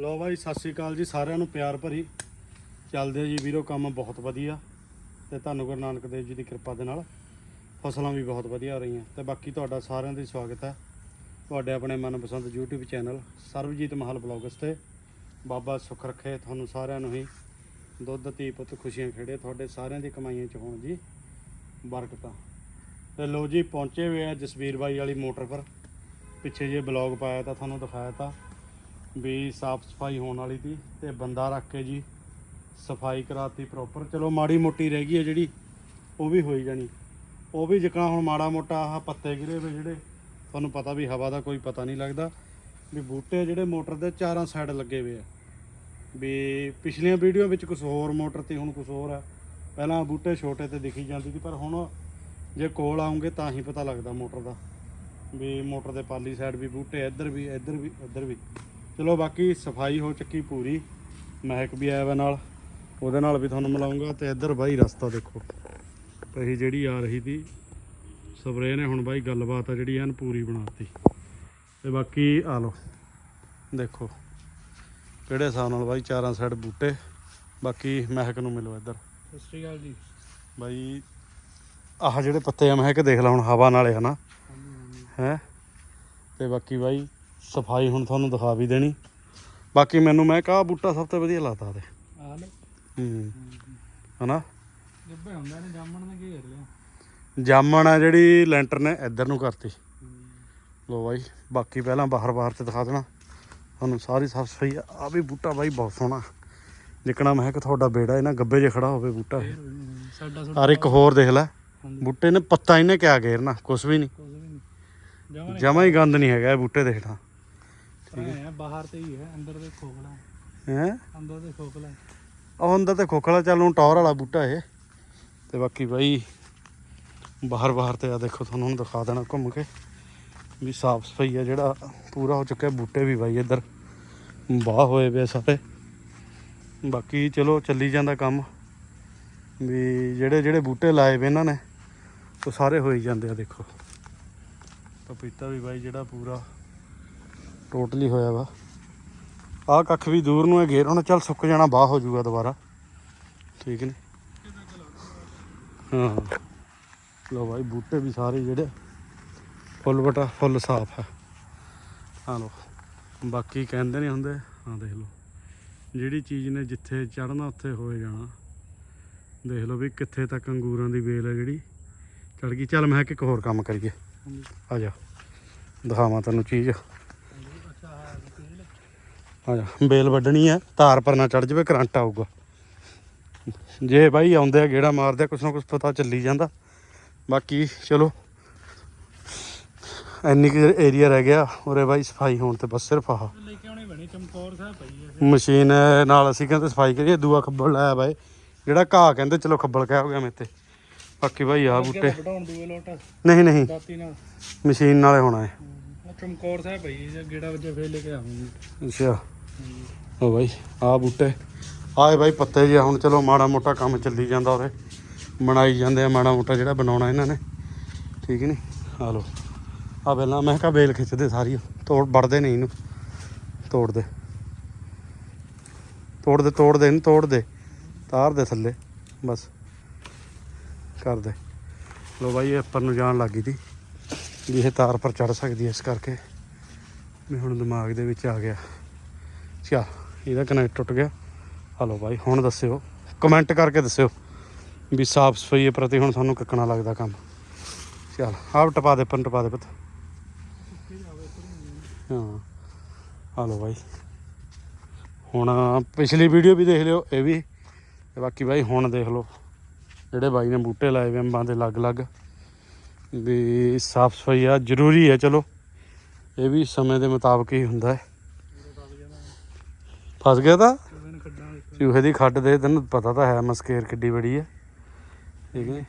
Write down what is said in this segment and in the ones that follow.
ਲੋ ਬਾਈ, ਸਤਿ ਸ਼੍ਰੀ ਅਕਾਲ ਜੀ, ਸਾਰਿਆਂ ਨੂੰ ਪਿਆਰ ਭਰੀ। ਚੱਲਦੇ ਜੀ ਵੀਰੋ, ਕੰਮ ਬਹੁਤ ਵਧੀਆ ਤੇ ਤੁਹਾਨੂੰ ਗੁਰੂ ਨਾਨਕ ਦੇਵ ਜੀ ਦੀ ਕਿਰਪਾ ਦੇ ਨਾਲ ਫਸਲਾਂ ਵੀ ਬਹੁਤ ਵਧੀਆ ਹੋ ਰਹੀਆਂ ਤੇ ਬਾਕੀ ਤੁਹਾਡਾ ਸਾਰਿਆਂ ਦਾ ਸਵਾਗਤ ਹੈ। ਤੁਹਾਡੇ ਆਪਣੇ ਮਨਪਸੰਦ YouTube ਚੈਨਲ ਸਰਬਜੀਤ ਮਹਲ ਬਲੌਗਸ ਤੇ। ਬਾਬਾ ਸੁੱਖ ਰੱਖੇ ਤੁਹਾਨੂੰ ਸਾਰਿਆਂ ਨੂੰ ਹੀ। ਦੁੱਧ, ਧੀ, ਪੁੱਤ ਖੁਸ਼ੀਆਂ ਖੇੜੇ, ਤੁਹਾਡੇ ਸਾਰਿਆਂ ਦੀ ਕਮਾਈਆਂ ਚ ਹੋਣ ਜੀ ਬਰਕਤਾਂ। ਤੇ ਲੋ ਜੀ, ਪਹੁੰਚੇ ਹੋਏ ਆ ਜਸਵੀਰ ਬਾਈ ਵਾਲੀ ਮੋਟਰ ਪਰ। ਪਿੱਛੇ ਜੇ ਬਲੌਗ ਪਾਇਆ ਤਾਂ ਤੁਹਾਨੂੰ ਦਿਖਾਇਆ ਤਾਂ ਵੀ ਸਾਫ਼ ਸਫ਼ਾਈ ਹੋਣ ਵਾਲੀ ਸੀ ਤੇ ਬੰਦਾ ਰੱਖ ਕੇ ਜੀ ਸਫ਼ਾਈ ਕਰਾਤੀ ਪ੍ਰੋਪਰ ਚਲੋ ਮਾੜੀ ਮੋਟੀ ਰਹਿ ਗਈ ਹੈ ਜਿਹੜੀ, ਉਹ ਵੀ ਹੋਈ ਜਾਣੀ। ਉਹ ਵੀ ਜਿਕਣਾ ਹੁਣ ਮਾੜਾ ਮੋਟਾ ਆਹ ਪੱਤੇ ਗਿਰੇ ਵੇ ਜਿਹੜੇ, ਤੁਹਾਨੂੰ ਪਤਾ ਵੀ ਹਵਾ ਦਾ ਕੋਈ ਪਤਾ ਨਹੀਂ ਲੱਗਦਾ। ਵੀ ਬੂਟੇ ਜਿਹੜੇ ਮੋਟਰ ਦੇ ਚਾਰਾਂ ਸਾਈਡ ਲੱਗੇ ਹੋਏ ਆ। ਵੀ ਪਿਛਲੀਆਂ ਵੀਡੀਓ ਵਿੱਚ ਕੁਝ ਹੋਰ ਮੋਟਰ ਤੇ ਹੁਣ ਕੁਝ ਹੋਰ ਆ। ਪਹਿਲਾਂ ਬੂਟੇ ਛੋਟੇ ਤੇ ਦਿਖੀ ਜਾਂਦੀ ਸੀ, ਪਰ ਹੁਣ ਜੇ ਕੋਲ ਆਉਂਗੇ ਤਾਂ ਹੀ ਪਤਾ ਲੱਗਦਾ ਮੋਟਰ ਦਾ। ਵੀ ਮੋਟਰ ਦੇ ਪਾਲੀ ਸਾਈਡ ਵੀ ਬੂਟੇ, ਇੱਧਰ ਵੀ ਇੱਧਰ ਵੀ ਇੱਧਰ ਵੀ। ਚਲੋ ਬਾਕੀ ਸਫ਼ਾਈ ਹੋ ਚੱਕੀ ਪੂਰੀ। ਮਹਿਕ ਵੀ ਆਇਆ ਵਾ ਨਾਲ। ਉਹਦੇ ਨਾਲ ਵੀ ਤੁਹਾਨੂੰ ਮਿਲਾਉਂਗਾ ਤੇ ਇੱਧਰ ਬਾਈ ਰਸਤਾ ਦੇਖੋ। ਪਹੀ ਜਿਹੜੀ ਆ ਰਹੀ ਸੀ ਸਪਰੇਅ ਨੇ ਹੁਣ ਬਾਈ ਗੱਲਬਾਤ ਆ ਜਿਹੜੀ ਐਨ ਪੂਰੀ ਬਣਾਤੀ। ਤੇ ਬਾਕੀ ਆ ਲਓ ਦੇਖੋ ਕਿਹੜੇ ਹਿਸਾਬ ਨਾਲ ਬਾਈ ਚਾਰਾਂ ਸਾਈਡ ਬੂਟੇ। ਬਾਕੀ ਮਹਿਕ ਨੂੰ ਮਿਲੋ ਇੱਧਰ। ਸਤਿ ਸ਼੍ਰੀ ਅਕਾਲ ਜੀ। ਬਾਈ ਆਹ ਜਿਹੜੇ ਪੱਤੇ ਆ ਮਹਿਕ ਦੇਖ ਲਾ ਹੁਣ ਹਵਾ ਨਾਲੇ ਹਨਾ? ਹੈ? ਤੇ ਬਾਕੀ ਬਾਈ ਸਫ਼ਾਈ ਹੁਣ ਤੁਹਾਨੂੰ ਦਿਖਾ ਵੀ ਦੇਣੀ। ਬਾਕੀ ਮੈਨੂੰ ਮੈਂ ਕਹਾ ਬੂਟਾ ਸਭ ਤੋਂ ਵਧੀਆ ਲੱਗਦਾ ਤੇ। ਆ ਲੈ। ਹੂੰ। ਹਨਾ? ਜੱਬੇ ਹੁੰਦਾ ਨੇ ਜਾਮਣ ਨੇ ਘੇਰ ਲਿਆ। ਜਾਮਣ ਆ ਜਿਹੜੀ ਲੈਂਟਰ ਨੇ ਇੱਧਰ ਨੂੰ ਕਰਤੀ। ਲੋ ਬਾਈ ਬਾਕੀ ਪਹਿਲਾਂ ਬਾਹਰ ਬਾਹਰ ਤੇ ਦਿਖਾ ਦੇਣਾ। ਤੁਹਾਨੂੰ ਸਾਰੀ ਸਾਫ਼ ਸਫ਼ਾਈ ਆ। ਆਹ ਵੀ ਬੂਟਾ ਬਾਈ ਬਹੁਤ ਸੋਹਣਾ। ਜਿਕਣਾ ਮੈਂ ਕਿ ਤੁਹਾਡਾ ਬੇੜਾ ਇਹ ਨਾ ਗੱਬੇ 'ਚ ਖੜਾ ਹੋਵੇ ਬੂਟਾ। ਇਹ। ਸਾਡਾ ਔਰ ਇੱਕ ਹੋਰ ਦੇਖ ਲੈ। ਹਾਂਜੀ। ਬੂਟੇ ਨੇ ਪੱਤਾ ਇਹਨੇ ਕਿਆ ਘੇਰਨਾ ਕੁਛ ਵੀ ਨਹੀਂ। ਕੁਝ ਵੀ ਨਹੀਂ। ਜਾਮਣ ਜਮਾ ਹੀ ਗੰਦ ਨਹੀਂ ਹੈਗਾ ਇਹ ਬੂਟੇ ਦੇਖਣਾ ਹੈ। ਬਾਹਰ ਤੇ ਹੀ ਹੈ ਅੰਦਰ ਤੇ ਖੋਖਲਾ ਹੈ। ਅੰਦਰ ਤੇ ਖੋਖਲਾ ਉਹ ਅੰਦਰ ਤੇ ਖੋਖਲਾ ਚੱਲ ਨੂੰ ਟੌਰ ਵਾਲਾ ਬੂਟਾ ਇਹ। ਤੇ ਬਾਕੀ ਬਾਈ ਬਾਹਰ ਬਾਹਰ ਤੇ ਆ ਦੇਖੋ ਤੁਹਾਨੂੰ ਹੁਣ ਦਿਖਾ ਦੇਣਾ ਘੁੰਮ ਕੇ ਵੀ ਸਾਫ਼ ਸਫ਼ਾਈ ਆ ਜਿਹੜਾ ਪੂਰਾ ਹੋ ਚੁੱਕਿਆ ਬੂਟੇ ਵੀ ਬਾਈ ਇੱਧਰ ਬਾਹ ਹੋਏ ਵੇ ਸਾਰੇ ਬਾਕੀ ਚਲੋ ਚੱਲੀ ਜਾਂਦਾ ਕੰਮ ਵੀ ਜਿਹੜੇ ਜਿਹੜੇ ਬੂਟੇ ਲਾਏ ਵੇ ਇਹਨਾਂ ਨੇ ਉਹ ਸਾਰੇ ਹੋਈ ਜਾਂਦੇ ਆ ਦੇਖੋ। ਪਪੀਤਾ ਵੀ ਬਾਈ ਜਿਹੜਾ ਪੂਰਾ ਟੋਟਲੀ ਹੋਇਆ ਵਾ। ਆਹ ਕੱਖ ਵੀ ਦੂਰ ਨੂੰ ਹੈ ਘੇਰ ਹੁਣ ਚੱਲ ਸੁੱਕ ਜਾਣਾ, ਬਾਹ ਹੋ ਜਾਊਗਾ ਦੁਬਾਰਾ। ਠੀਕ ਨੇ? ਹਾਂ। ਲੋ ਭਾਈ ਬੂਟੇ ਵੀ ਸਾਰੇ ਜਿਹੜੇ, ਫੁੱਲ ਬਟਾ, ਫੁੱਲ ਸਾਫ਼ ਹੈ ਆ ਲੋ ਬਾਕੀ ਕਹਿੰਦੇ ਨਹੀਂ ਹੁੰਦੇ ਹਾਂ ਦੇਖ ਲਓ। ਜਿਹੜੀ ਚੀਜ਼ ਨੇ ਜਿੱਥੇ ਚੜਨਾ ਉੱਥੇ ਹੋਏ ਜਾਣਾ। ਦੇਖ ਲਓ ਵੀ ਕਿੱਥੇ ਤੱਕ ਅੰਗੂਰਾਂ ਦੀ ਵੇਲ ਹੈ ਜਿਹੜੀ ਚੜ ਗਈ। ਚੱਲ ਮੈਂ ਕਿਹਾ ਇੱਕ ਹੋਰ ਕੰਮ ਕਰੀਏ। ਆ ਜਾ। ਦਿਖਾਵਾਂ ਤੈਨੂੰ ਚੀਜ਼। ਆ ਜਾ ਬੇਲ ਵੱਢਣੀ ਆ ਤਾਰ ਪਰ ਨਾ ਚੜ ਜਾਵੇ ਕਰੰਟ ਆਊਗਾ। ਜੇ ਬਾਈ ਆਉਂਦੇ ਆ ਗੇੜਾ ਮਾਰਦੇ ਆ ਕੁਛ ਨਾ ਕੁਛ ਪਤਾ ਚੱਲੀ ਜਾਂਦਾ। ਬਾਕੀ ਚਲੋ ਇੰਨੀ ਕੁ ਏਰੀਆ ਰਹਿ ਗਿਆ ਉਰੇ ਬਾਈ ਸਫ਼ਾਈ ਹੋਣ ਤੇ ਬਸ ਸਿਰਫ ਆਹ। ਲੈ ਕੇ ਆਉਣੇ ਬਣੀ ਚਮਕੌਰ ਸਾਹਿਬ ਪਈ ਹੈ ਮਸ਼ੀਨ ਨਾਲ ਅਸੀਂ ਕਹਿੰਦੇ ਸਫ਼ਾਈ ਕਰੀਏ ਦੂਆ ਖੱਬਲ ਲਾਇਆ ਬਾਈ ਜਿਹੜਾ ਘਾਹ ਕਹਿੰਦੇ ਚਲੋ ਖੱਬਲ ਕਹਿ ਹੋ ਗਿਆ ਮੇਰੇ ਤੇ। ਬਾਕੀ ਬਾਈ ਆ ਬੂਟੇ ਨਹੀਂ ਨਹੀਂ। ਮਸ਼ੀਨ ਨਾਲੇ ਹੋਣਾ ਹੈ ਚਮਕੌਰ ਸਾਹਿਬ ਪਈ ਹੈ ਗੇੜਾ ਵਜੇ ਫੇਰ ਲੈ ਕੇ ਆਵਾਂਗੇ ਅੱਛਾ। ਉਹ ਬਾਈ ਆ ਬੂਟੇ। ਆਏ ਬਾਈ ਪੱਤੇ ਜਿਹਾ ਹੁਣ ਚਲੋ ਮਾੜਾ ਮੋਟਾ ਕੰਮ ਚੱਲੀ ਜਾਂਦਾ ਉਹਦੇ ਬਣਾਈ ਜਾਂਦੇ ਆ ਮਾੜਾ ਮੋਟਾ ਜਿਹੜਾ ਬਣਾਉਣਾ ਇਹਨਾਂ ਨੇ। ਠੀਕ ਨਹੀਂ ਆ ਲੋ ਆ ਪਹਿਲਾਂ ਮੈਂ ਕਿਹਾ ਬੇਲ ਖਿੱਚਦੇ ਸਾਰੀ ਤੋੜ, ਵੜਦੇ ਨਹੀਂ ਇਹਨੂੰ। ਤੋੜ ਦੇ ਤੋੜ ਦੇ ਤੋੜ ਦੇ ਇਹਨੂੰ ਤੋੜ ਦੇ ਤਾਰ ਦੇ ਥੱਲੇ। ਬਸ। ਕਰ ਦੇ ਲੋ ਬਾਈ ਇਹ ਉੱਪਰ ਨੂੰ ਜਾਣ ਲੱਗੀ ਤੀ ਵੀ ਇਹ ਤਾਰ ਪਰ ਚੜ ਸਕਦੀ ਹੈ ਇਸ ਕਰਕੇ। ਵੀ ਹੁਣ ਦਿਮਾਗ ਦੇ ਵਿੱਚ ਆ ਗਿਆ। ਚਾ ਇਹਦਾ ਕਨੈਕਟ ਟੁੱਟ ਗਿਆ। ਹਲੋ ਬਾਈ, ਹੁਣ ਦੱਸਿਓ। ਕਮੈਂਟ ਕਰਕੇ ਦੱਸਿਓ ਵੀ ਸਾਫ਼ ਸਫ਼ਾਈ ਪ੍ਰਤੀ ਹੁਣ ਸਾਨੂੰ ਕਿੱਕਣਾ ਲੱਗਦਾ ਕੰਮ। ਚਲ ਆਪ ਟਪਾ ਦੇ, ਪਨ ਟਪਾ ਦੇ ਪੁੱਤ। ਹਾਂ, ਹਲੋ ਬਾਈ। ਹੁਣ ਪਿਛਲੀ ਵੀਡੀਓ ਵੀ ਦੇਖ ਲਿਓ, ਇਹ ਵੀ। ਤੇ ਬਾਕੀ ਬਾਈ ਹੁਣ ਦੇਖ ਲਓ। ਜਿਹੜੇ ਬਾਈ ਨੇ ਬੂਟੇ ਲਾਏ ਵੇ ਅੰਬਾਂ ਦੇ ਅਲੱਗ-ਅਲੱਗ। ਵੀ ਸਾਫ਼ ਸਫ਼ਾਈ ਆ ਜ਼ਰੂਰੀ ਹੈ ਚਲੋ। ਇਹ ਵੀ ਸਮੇਂ ਦੇ ਮੁਤਾਬਕ ਹੀ ਹੁੰਦਾ ਹੈ। ਫਸ ਗਿਆ ਤਾਂ? ਚੂਹੇ ਦੀ ਖੱਡ ਦੇ ਤੈਨੂੰ ਪਤਾ ਤਾਂ ਹੈ ਮਸਕੇਰ ਕਿੱਡੀ ਬੜੀ ਹੈ ਠੀਕ ਹੈ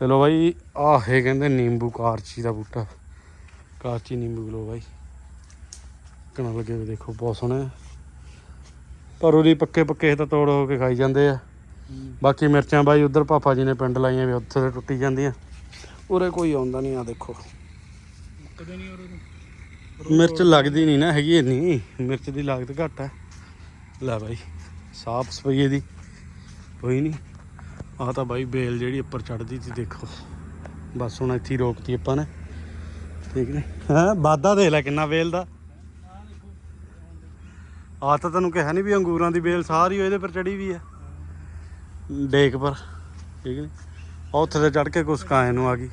ਚਲੋ ਬਾਈ ਆਹ ਇਹ ਕਹਿੰਦੇ ਨਿੰਬੂ ਕਾਰਚੀ ਦਾ ਬੂਟਾ। ਕਾਰਚੀ ਨਿੰਬੂ ਲੋ ਬਾਈ। ਕਣਾ ਲੱਗੇ ਹੋਏ ਦੇਖੋ ਬਹੁਤ ਸੋਹਣੇ। ਪਰ ਉਹਦੀ ਪੱਕੇ ਪੱਕੇ ਤਾਂ ਤੋੜ ਹੋ ਕੇ ਖਾਈ ਜਾਂਦੇ ਆ। ਬਾਕੀ ਮਿਰਚਾਂ ਬਾਈ ਉਧਰ ਪਾਪਾ ਜੀ ਨੇ ਪਿੰਡ ਲਾਈਆਂ ਵੀ ਉੱਥੇ ਤੇ ਟੁੱਟੀ ਜਾਂਦੀਆਂ। ਉਰੇ ਕੋਈ ਆਉਂਦਾ ਨਹੀਂ ਆ ਦੇਖੋ। ਕਦੇ ਨਹੀਂ ਔਰ ਮਿਰਚ ਲੱਗਦੀ ਨਹੀਂ ਨਾ ਹੈਗੀ ਇੰਨੀ। ਮਿਰਚ ਦੀ ਲਾਗਤ ਘੱਟ ਹੈ। ਲੈ ਬਾਈ ਸਾਫ਼ ਸਫ਼ਾਈ ਇਹਦੀ ਕੋਈ ਨਹੀਂ। ਆਹ ਤਾਂ ਬਾਈ ਬੇਲ ਜਿਹੜੀ ਉੱਪਰ ਚੜਦੀ ਸੀ ਦੇਖੋ। ਬਸ ਹੁਣ ਇੱਥੇ ਹੀ ਰੋਕਤੀ ਆਪਾਂ ਨੇ। ਠੀਕ ਨੇ। ਹਾਂ ਵਾਧਾ ਦੇ ਲੈ ਕਿੰਨਾ ਬੇਲ ਦਾ। ਆ ਤਾਂ ਤੈਨੂੰ ਕਿਹਾ ਨਹੀਂ ਵੀ ਅੰਗੂਰਾਂ ਦੀ ਬੇਲ ਸਾਰੀ ਇਹਦੇ ਪਰ ਚੜੀ ਵੀ ਹੈ। ਡੇਕ ਪਰ। ਠੀਕ ਨੇ। ਉੱਥੇ ਤੇ ਚੜ ਕੇ ਕੁਸਕਾਏ ਨੂੰ ਆ ਗਈ।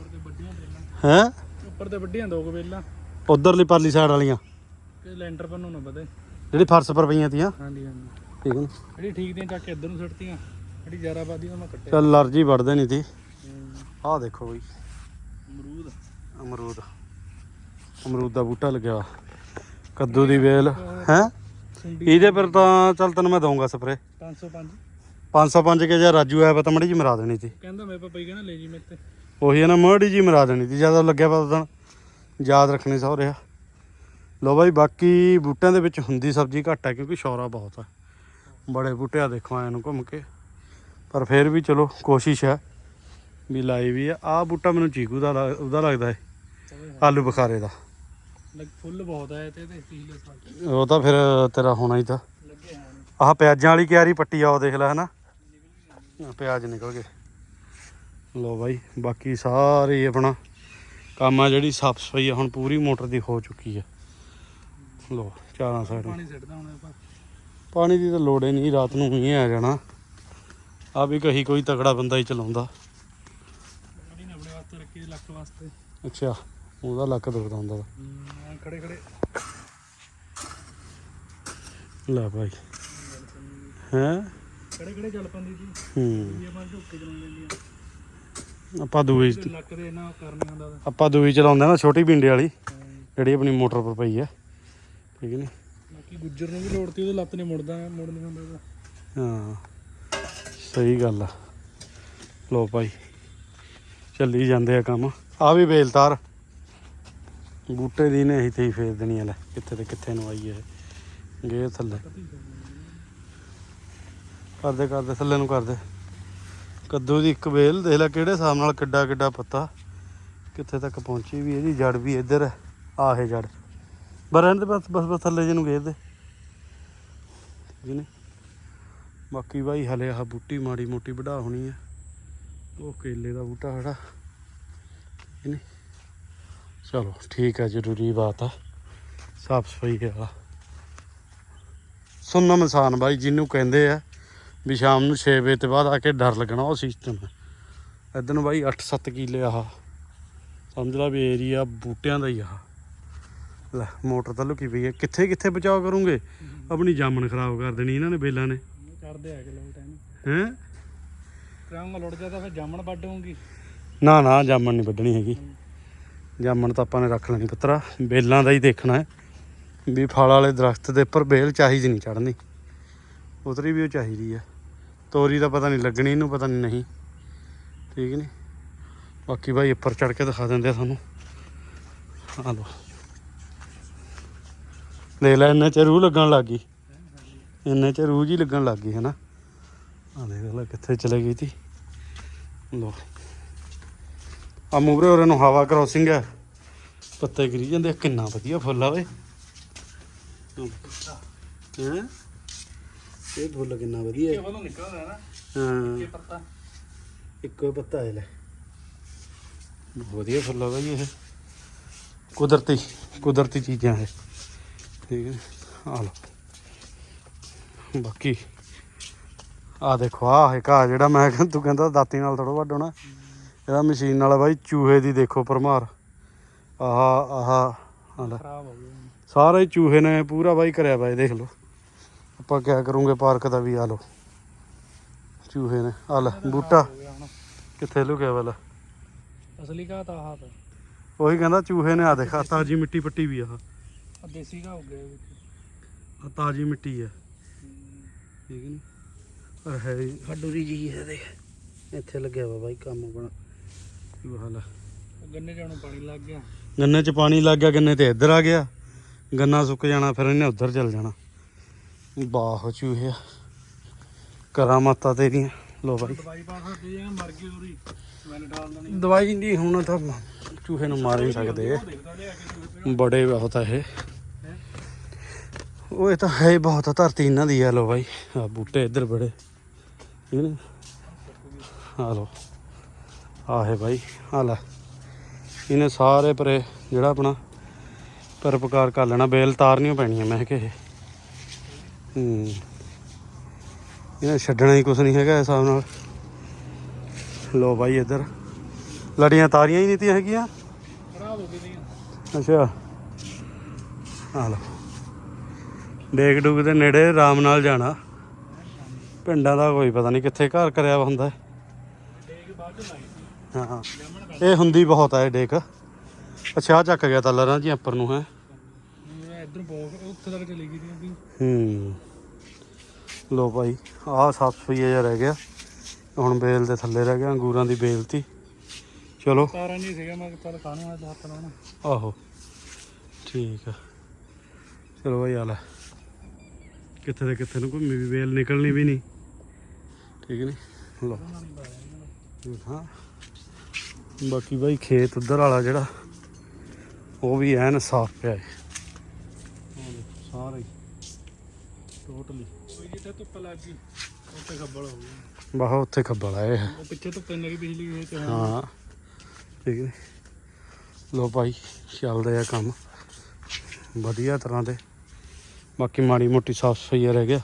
ਹੈ? ਉੱਪਰ ਤੇ ਵੱਡੀਆਂ ਦੋ ਕੁ ਬੇਲਾਂ ਉਧਰਲੀ ਪਰਲੀ ਸਾਈਡ ਵਾਲੀਆਂ। ਤੇ ਲੈਂਟਰ ਪਰ ਨੂੰ ਨਾ ਵਧੇ। ਜਿਹੜੀ ਫਰਸ਼ ਪਰ ਪਈਆਂ ਤੀਆਂ। ਹਾਂਜੀ ਹਾਂਜੀ। ਠੀਕ ਨੇ? ਜਿਹੜੀ ਠੀਕ ਦੀਆਂ ਚੱਕ ਕੇ ਇੱਧਰ ਨੂੰ ਸੁੱਟਤੀਆਂ। ਜਿਹੜੀ ਜ਼ਿਆਦਾਬਾਦੀ ਉਹ ਮੈਂ ਕੱਟਿਆ ਚੱਲ ਅਲਰਜੀ ਵੜਦੇ ਨਹੀਂ ਤੀ ਹੂੰ, ਆਹ ਦੇਖੋ ਬਈ। ਅਮਰੂਦ। ਅਮਰੂਦ। ਅਮਰੂਦ ਦਾ ਬੂਟਾ ਲੱਗਿਆ। ਕੱਦੂ ਦੀ ਵੇਲ। ਹੈ? ਇਹਦੇ ਪਰ ਤਾਂ ਚੱਲ ਤੈਨੂੰ ਮੈਂ ਦਊਂਗਾ ਸਪਰੇ 505 505 ਕੇ ਜੇ ਰਾਜੂ ਆਇਆ ਪਤਾ ਮੜੀ ਜੀ ਮਰਾ ਦੇਣੀ ਸੀ। ਕਹਿੰਦਾ ਮੇਰੇ ਪਾਪਾ ਹੀ ਕਹਿੰਦਾ ਲੈ ਜੀ ਮੇਰੇ ਤੇ। ਉਹੀ ਹੈ ਨਾ ਮੜੀ ਜੀ ਮਰਾ ਦੇਣੀ ਸੀ ਜਦੋਂ ਲੱਗਿਆ ਪਤਾ ਤਾਂ। ਯਾਦ ਰੱਖਣੀ ਸੌ ਰਿਹਾ ਲੋ ਬਾਈ ਬਾਕੀ ਬੂਟਿਆਂ ਦੇ ਵਿੱਚ ਹੁੰਦੀ ਸਬਜ਼ੀ ਘੱਟ ਹੈ ਕਿਉਂਕਿ ਸ਼ੌਰਾ ਬਹੁਤ ਹੈ ਬੜੇ ਬੂਟੇ ਆ ਦੇਖੋ ਆਏ ਨੂੰ ਘੁੰਮ ਕੇ। ਪਰ ਫਿਰ ਵੀ ਚਲੋ ਕੋਸ਼ਿਸ਼ ਹੈ ਵੀ ਲਾਈ ਵੀ ਆ। ਆਹ ਬੂਟਾ ਮੈਨੂੰ ਚੀਕੂ ਦਾ ਉਹਦਾ ਲੱਗਦਾ ਹੈ ਆਲੂ ਬੁਖਾਰੇ ਦਾ। ਫੁੱਲ ਬਹੁਤ ਆਏ ਤੇ ਤੇ ਸਾਲ ਉਹ ਤਾਂ ਫਿਰ ਤੇਰਾ ਹੋਣਾ ਹੀ ਤਾਂ। ਆਹ ਪਿਆਜ਼ਾਂ ਵਾਲੀ ਕਿਆਰੀ ਪੱਟੀ ਆ ਉਹ ਦੇਖ ਲੈ ਹਨਾ। ਪਿਆਜ਼ ਨਿਕਲ ਗਏ। ਲੋ ਬਾਈ ਬਾਕੀ ਸਾਰੇ ਆਪਣਾ ਕੰਮ ਆ ਜਿਹੜੀ ਸਾਫ਼ ਸਫ਼ਾਈ ਆ ਹੁਣ ਪੂਰੀ ਮੋਟਰ ਦੀ ਹੋ ਚੁੱਕੀ ਹੈ ਲੋ ਚਾਰਾਂ ਸਾਈਡ। ਪਾਣੀ ਸਿੱਟਦਾ ਹੁਣ ਆਪਾਂ। ਪਾਣੀ ਦੀ ਤਾਂ ਲੋੜ ਹੀ ਨਹੀਂ ਰਾਤ ਨੂੰ ਹੀ ਆ ਜਾਣਾ। ਆ ਵੀ ਕਹੀ ਕੋਈ ਤਕੜਾ ਬੰਦਾ ਹੀ ਚਲਾਉਂਦਾ। ਜਿਹੜੀ ਨੇ ਆਪਣੇ ਵਾਸਤੇ ਰੱਖੀ ਲੱਕ ਵਾਸਤੇ। ਅੱਛਾ ਉਹਦਾ ਲੱਕ ਦੁਖਦਾ ਹੁੰਦਾ ਖੜੇ ਖੜੇ। ਲੈ ਭਾਈ ਹੈ? ਖੜੇ ਖੜੇ ਚੱਲ ਪੰਦੀ ਜੀ ਹੂੰ। ਵੀ ਆਪਾਂ ਝੁੱਕੇ ਚਲਾਉਣ ਲੈਂਦੀ ਆਪਾਂ ਦੂਈ ਆ ਲੱਕ ਦੇ ਨਾ ਕਰਨੀ ਹੁੰਦਾ ਉਹਦਾ। ਆਪਾਂ ਦੂਈ ਚਲਾਉਂਦੇ ਨਾ ਛੋਟੀ ਪਿੰਡੇ ਵਾਲੀ। ਜਿਹੜੀ ਆਪਣੀ ਮੋਟਰ ਪਰ ਪਈ ਹੈ ਠੀਕ ਨੇ? ਬਾਕੀ ਗੁੱਜਰ ਨੂੰ ਵੀ ਲੋੜ ਤੀ ਉਹਦੇ ਲੱਤ ਨੇ ਮੁੜਦਾ ਮੁੜ ਨਹੀਂ ਹੁੰਦਾ ਉਹਦਾ। ਹਾਂ ਸਹੀ ਗੱਲ ਆ। ਲੋ ਭਾਈ ਚੱਲੀ ਜਾਂਦੇ ਆ ਕੰਮ। ਆ ਵੀ ਬੇਲਤਾਰ ਬੂਟੇ ਦੀ ਨੇ ਤੇ ਹੀ ਫੇਰ ਦੇਣੀ ਆ ਲੈ ਕਿੱਥੇ ਤੇ ਕਿੱਥੇ ਨੂੰ ਆਈ ਇਹ ਗੇ ਥੱਲੇ ਕਰਦੇ ਕਰਦੇ ਥੱਲੇ ਨੂੰ ਕਰਦੇ। ਕੱਦੂ ਦੀ ਇੱਕ ਵੇਲ ਦੇਖ ਲੈ ਕਿਹੜੇ ਹਿਸਾਬ ਨਾਲ ਕਿੱਡਾ ਕਿੱਡਾ ਪੱਤਾ। ਕਿੱਥੇ ਤੱਕ ਪਹੁੰਚੀ ਵੀ ਇਹਦੀ ਜੜ ਵੀ ਇੱਧਰ ਹੈ, ਆਹ ਜੜ। ਬਰਨ ਦੇ, ਬਸ ਬਸ ਬਸ ਥੱਲੇ ਜਿਹਨੂੰ ਗੇਰ ਦੇ। ਠੀਕ ਬਾਕੀ ਭਾਈ ਹਲੇ ਆਹ ਬੂਟੀ ਮਾੜੀ ਮੋਟੀ ਵਢਾ ਹੋਣੀ ਆ ਉਹ ਕੇਲੇ ਦਾ ਬੂਟਾ ਖੜਾ। ਠੀਕ ਚਲੋ, ਠੀਕ ਹੈ, ਜ਼ਰੂਰੀ ਬਾਤ ਆ। ਸਾਫ਼ ਸਫ਼ਾਈ ਹੈ ਸੁਨਮ ਇਨਸਾਨ ਬਾਈ, ਜਿਹਨੂੰ ਕਹਿੰਦੇ ਆ ਵੀ ਸ਼ਾਮ ਨੂੰ 6 ਵਜੇ ਤੋਂ ਬਾਅਦ ਆ ਕੇ ਡਰ ਲੱਗਣਾ ਉਹ ਸਿਸਟਮ ਹੈ। ਇਧਰ ਨੂੰ ਬਾਈ 8-7 ਕਿੱਲੇ ਆਹ। ਸਮਝ ਲਾ ਵੀ ਏਰੀਆ ਬੂਟਿਆਂ ਦਾ ਹੀ ਆ ਲੈ ਮੋਟਰ ਤਾਂ ਲੁਕੀ ਪਈ ਹੈ। ਕਿੱਥੇ ਕਿੱਥੇ ਬਚਾਅ ਕਰੋਗੇ? ਆਪਣੀ ਜਾਮਣ ਖਰਾਬ ਕਰ ਦੇਣੀ ਇਹਨਾਂ ਨੇ ਬੇਲਾਂ ਨੇ। ਕਰਦੇ ਆ ਕਿ ਲੋਕ ਟਾਈਮ ਹੈਂ? ਕਰਾਂਗਾ ਲੁੱਟ ਜਾ ਤਾਂ ਫਿਰ ਜਾਮਣ ਵੱਢ ਹੋਊਗੀ ਨਾ ਨਾ ਜਾਮਣ ਨਹੀਂ ਵੱਢਣੀ ਹੈਗੀ। ਜਾਮਣ ਤਾਂ ਆਪਾਂ ਨੇ ਰੱਖ ਲੈਣੀ ਪੁੱਤਰਾ। ਬੇਲਾਂ ਦਾ ਹੀ ਦੇਖਣਾ ਹੈ। ਵੀ ਫਲ ਵਾਲੇ ਦਰਖਤ ਦੇ ਉੱਪਰ ਬੇਲ ਚਾਹੀਦੀ ਨਹੀਂ ਚੜਨੀ ਉਤਰੀ ਵੀ ਉਹ ਚਾਹੀਦੀ ਹੈ। ਤੋਰੀ ਦਾ ਪਤਾ ਨਹੀਂ ਲੱਗਣੀ, ਇਹਨੂੰ ਪਤਾ ਨਹੀਂ ਨਹੀਂ। ਠੀਕ ਨਹੀਂ? ਬਾਕੀ ਭਾਈ ਉੱਪਰ ਚੜ ਕੇ ਦਿਖਾ ਦਿੰਦੇ ਆ ਤੁਹਾਨੂੰ। ਆ ਲੋ ਲੈ ਲੈ, ਇੰਨੇ ਚ ਰੂਹ ਲੱਗਣ ਲੱਗ ਗਈ। ਇੰਨੇ ਚ ਰੂਹ ਜੀ ਲੱਗਣ ਲੱਗ ਗਈ ਹੈ ਨਾ ਆ ਦੇਖ ਲੈ ਕਿੱਥੇ ਚਲੇ ਗਈ ਸੀ ਲੋ ਆ ਮੂਰੇ ਉਰੇ ਨੂੰ ਹਵਾ ਕ੍ਰੋਸਿੰਗ ਹੈ ਪੱਤੇ ਗਿਰੀ ਜਾਂਦੇ ਕਿੰਨਾ ਵਧੀਆ ਫੁੱਲ ਆ ਓਏ। ਹੈ? ਇਹ ਫੁੱਲ ਕਿੰਨਾ ਵਧੀਆ ਇਹ ਹੈ ਵੱਲੋਂ ਨਿਕਲਦਾ ਹੈ ਨਾ। ਹਾਂ। ਇਹ ਪੱਤਾ। ਇੱਕੋ ਹੀ ਪੱਤਾ ਹੈ ਲੈ। ਬਹੁਤ ਵਧੀਆ ਫੁੱਲ ਆ ਬਾਈ ਇਹ। ਕੁਦਰਤੀ ਕੁਦਰਤੀ ਚੀਜ਼ਾਂ ਹੈ ਠੀਕ ਹੈ। ਆ ਲਓ। ਬਾਕੀ ਆ ਦੇਖੋ ਆ ਹੈ ਘਾਹ ਜਿਹੜਾ ਮੈਂ ਕਿਹਾ ਤੂੰ ਕਹਿੰਦਾ ਦਾਤੀ ਨਾਲ ਥੋੜਾ ਵੱਢ ਹੋਣਾ। ਇਹਦਾ ਮਸ਼ੀਨ ਨਾਲ ਬਾਈ ਚੂਹੇ ਦੀ ਦੇਖੋ ਭਰਮਾਰ। ਆਹ ਆਹ ਆ ਲੈ। ਖਰਾਬ ਹੋ ਗਿਆ ਸਾਰੇ ਚੂਹੇ ਨੇ ਪੂਰਾ ਬਾਈ ਕਰਿਆ ਬਾਈ ਦੇਖ ਲਓ। ਆਪਾਂ ਕਿਆ ਕਰੂੰਗੇ ਪਾਰਕ ਦਾ ਵੀ ਆ ਲਓ। ਚੂਹੇ ਨੇ ਆ ਲੈ ਬੂਟਾ। ਹੋ ਕਿੱਥੇ ਲੁਕਿਆ ਵਾਲਾ? ਅਸਲੀ ਘਾਹ ਤਾਂ ਆਹ ਤਾਂ ਉਹੀ ਕਹਿੰਦਾ ਚੂਹੇ ਨੇ ਆ ਦੇਖਾ ਤਾਜੀ ਮਿੱਟੀ ਪੱਟੀ ਵੀ ਆ ਆਹ। ਆਹ ਦੇਸੀ ਘਾਹ ਹੋ ਗਿਆ ਇਹ ਵਿੱਚ। ਆਹ ਤਾਜੀ ਮਿੱਟੀ ਆ। ਠੀਕ ਨਹੀਂ ਪਰ ਹੈ ਹੱਡੂਰੀ ਜੀ ਹੈ ਦੇਖ। ਇੱਥੇ ਲੱਗਿਆ ਵਾ ਬਾਈ ਕੰਮ ਬਣਾ ਕੀ ਹਾਲ ਆ ਉਹ ਗੰਨੇ ਜਾਨੂੰ ਪਾਣੀ ਲੱਗ ਗਿਆ। ਗੰਨੇ 'ਚ ਪਾਣੀ ਲੱਗ ਗਿਆ ਗੰਨੇ ਤੇ ਇੱਧਰ ਆ ਗਿਆ। ਗੰਨਾ ਸੁੱਕ ਜਾਣਾ ਫਿਰ ਇਹਨੇ ਉੱਧਰ ਚੱਲ ਜਾਣਾ। ਬਾਹ ਚੂਹੇ ਕਰਾਮਾਤਾਂ ਤੇਰੀਆਂ। ਲੋ ਬਾਈ। ਦਵਾਈ ਪਾ ਸਕਦੇ ਜਾਂ ਮਰ ਗਈ ਉਹਦੀ। ਮੈਨੇ ਡਾਲ ਦੇਣੀ ਦਵਾਈ ਨਹੀਂ ਹੁਣ ਤਾਂ ਚੂਹੇ ਨੂੰ ਮਾਰ ਨਹੀਂ ਸਕਦੇ ਬੜੇ ਬਹੁਤ ਆ ਇਹ। ਉਹ ਇਹ ਤਾਂ ਹੈ ਬਹੁਤ ਆ ਧਰਤੀ ਇਹਨਾਂ ਦੀ ਆ। ਲੋ ਬਾਈ ਆ ਬੂਟੇ ਇੱਧਰ ਬੜੇ। ਆ ਲੋ ਆ ਹੈ ਬਾਈ ਆ ਲੈ। ਇਹਨੇ ਸਾਰੇ ਪਰੇ ਜਿਹੜਾ ਆਪਣਾ ਪਰਪਕਾਰ ਕਰ ਲੈਣਾ। ਬੇਲ ਤਾਰਨੀਆਂ ਪੈਣੀਆਂ ਮੈਂ ਕਿ ਇਹ। ਹੂੰ। ਇਹਨੇ ਛੱਡਣਾ ਹੀ ਕੁਝ ਨਹੀਂ ਹੈਗਾ ਇਸ ਹਿਸਾਬ ਨਾਲ। ਲੋ ਬਾਈ ਇੱਧਰ। ਲੜੀਆਂ ਤਾਰੀਆਂ ਹੀ ਨਹੀਂ ਤੀਆਂ ਹੈਗੀਆਂ। ਖਰਾਬ ਹੋ ਗਈ ਅੱਛਾ। ਆ ਲਓ। ਡੇਕ ਡੁਗ ਦੇ ਨੇੜੇ ਆਰਾਮ ਨਾਲ ਜਾਣਾ। ਪਿੰਡਾਂ ਦਾ ਕੋਈ ਪਤਾ ਨਹੀਂ ਕਿੱਥੇ ਘਰ ਕਰਿਆ ਹੁੰਦਾ। ਹਾਂ ਇਹ ਹੁੰਦੀ ਬਹੁਤ ਆ ਇਹ ਡੇਕ ਅੱਛਾ ਚੱਕ ਗਿਆ ਤਾਂ ਲਰਾਂ ਜੀ ਉੱਪਰ ਨੂੰ, ਹੈ। ਮੈਂ ਇਧਰ ਬਹੁਤ ਉੱਥੇ ਤੱਕ ਚਲੀ ਗਈ ਸੀ ਉਹਦੀ ਹੂੰ। ਲੋ ਭਾਈ ਆਹ ਸਾਫ਼ ਸਫ਼ਾਈ ਜਿਹਾ ਰਹਿ ਗਿਆ। ਹੁਣ ਬੇਲ ਦੇ ਥੱਲੇ ਰਹਿ ਗਿਆ ਅੰਗੂਰਾਂ ਦੀ ਬੇਲ ਤੀ ਚਲੋ। ਤਾਰਾਂ ਨਹੀਂ ਸੀਗਾ ਮੈਂ ਕਿਹਾ ਚੱਲ ਕਾਹਨੂੰ ਅੱਜ ਹੱਥ ਲਾਉਣਾ। ਆਹੋ। ਠੀਕ ਆ। ਚਲੋ ਭਾਈ ਆ ਲੈ। ਕਿੱਥੇ ਦੇ ਕਿੱਥੇ ਨੂੰ ਘੁੰਮੀ ਵੀ ਵੇਲ ਨਿਕਲਣੀ ਵੀ ਨਹੀਂ। ਠੀਕ ਨਹੀਂ? ਲੋ ਹਾਂ। ਬਾਕੀ ਭਾਈ ਖੇਤ ਉਧਰ ਵਾਲਾ ਜਿਹੜਾ ਉਹ ਵੀ ਐਨ ਸਾਫ਼ ਪਿਆ ਹੈ ਸਾਰਾ ਟੋਟਲੀ ਕੋਈ ਜਿੱਥੇ ਧੁੱਪ ਲੱਗ ਗਈ ਉੱਥੇ ਖੱਬਲ ਹੋ ਗਈ। ਬਾਹ ਉੱਥੇ ਖੱਬਲ ਆਏ ਹੈ ਉਹ ਪਿੱਛੇ ਧੁੱਪ ਇੰਨੀ ਬਿਜਲੀ ਗਈ ਤੇ ਹਾਂ। ਠੀਕ ਨੇ। ਲੋ ਭਾਈ ਚੱਲਦੇ ਆ ਕੰਮ। ਵਧੀਆ ਤਰ੍ਹਾਂ ਦੇ। ਬਾਕੀ ਮਾੜੀ ਮੋਟੀ ਸਾਫ਼ ਸਫ਼ਾਈ ਰਹਿ ਗਿਆ।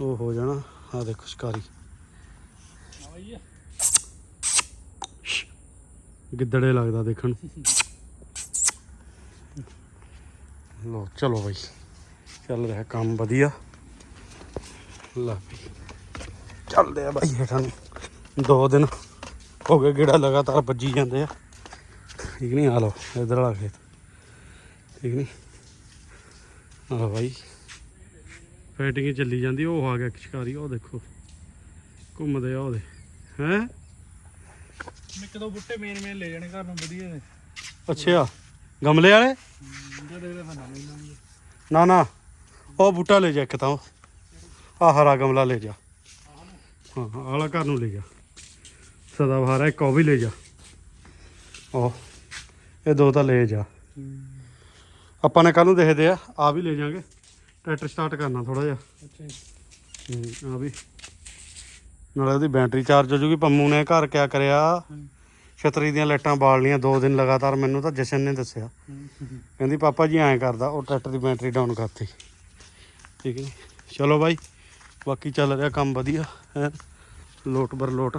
ਉਹ ਹੋ ਜਾਣਾ। ਆ ਦੇਖੋ ਸ਼ਿਕਾਰੀ। ਆਈ ਆ ਗਿੱਦੜੇ ਲੱਗਦਾ ਦੇਖਣ। ਨੂੰ ਲੋ ਚਲੋ ਭਾਈ ਚੱਲ ਰਿਹਾ ਕੰਮ ਵਧੀਆ। ਲਾ ਚੱਲਦੇ ਆ ਭਾਈ ਹੇਠਾਂ ਨੂੰ। ਦੋ ਦਿਨ ਹੋ ਗਏ ਗੇੜਾ ਲਗਾਤਾਰ ਵੱਜੀ ਜਾਂਦੇ ਆ। ਠੀਕ ਨਹੀਂ ਆ ਲੋ ਇਧਰ ਵਾਲਾ ਖੇਤ। ਠੀਕ ਨਹੀਂ ਆ ਭਾਈ ਫਾਈਟਿੰਗ ਚੱਲੀ ਜਾਂਦੀ ਉਹ ਆ ਗਿਆ ਇੱਕ ਸ਼ਿਕਾਰੀ ਉਹ ਦੇਖੋ। ਘੁੰਮਦੇ ਆ ਉਹਦੇ। ਹੈ? ਮੈਂ ਇੱਕ ਦੋ ਬੁੱਟੇ ਮੇਨ ਮੇਨ ਲੈ ਜਾਣੇ ਘਰ ਨੂੰ ਵਧੀਆ ਨੇ। ਅੱਛਾ ਗਮਲੇ ਵਾਲੇ? ਨਾ ਨਾ। ਉਹ ਬੂਟਾ ਲੈ ਜਾ ਇੱਕ ਤਾਂ ਆ ਹਰਾ ਗਮਲਾ ਲੈ ਜਾ। ਹਾਂ ਆਹ ਵਾਲਾ ਘਰ ਨੂੰ ਲੈ ਜਾ। ਸਦਾ ਬਹਾਰ ਇੱਕ ਉਹ ਵੀ ਲੈ ਜਾ। ਉਹ ਇਹ ਦੋ ਤਾਂ ਲੈ ਜਾ। ਆਪਾਂ ਨੇ ਕੱਲ ਨੂੰ ਦੇਖਦੇ ਆ ਆ ਵੀ ਲੈ ਜਾਾਂਗੇ। ਟਰੈਕਟਰ ਸਟਾਰਟ ਕਰਨਾ ਥੋੜਾ ਜਿਹਾ। ਅੱਛਾ ਆ ਵੀ। ਨਾਲੇ ਉਹਦੀ ਬੈਟਰੀ ਚਾਰਜ ਹੋ ਜੂਗੀ। ਪੰਮੂ ਨੇ ਘਰ ਕਿਆ ਕਰਿਆ। ਛਤਰੀ ਦੀਆਂ ਲਾਈਟਾਂ ਬਾਲ ਲੀਆਂ ਦੋ ਦਿਨ ਲਗਾਤਾਰ, ਮੈਨੂੰ ਤਾਂ ਜਸ਼ਨ ਨੇ ਦੱਸਿਆ। ਕਹਿੰਦੀ, ਪਾਪਾ ਜੀ, ਐਂ ਕਰਦਾ। ਉਹ ਟਰੈਕਟਰ ਦੀ ਬੈਟਰੀ ਡਾਊਨ ਕਰਤੀ। ਠੀਕ ਹੈ ਚਲੋ ਬਾਈ, ਬਾਕੀ ਚੱਲ ਰਿਹਾ ਕੰਮ ਵਧੀਆ, ਹੈ? ਲੋਟ ਬਰ ਲੋਟ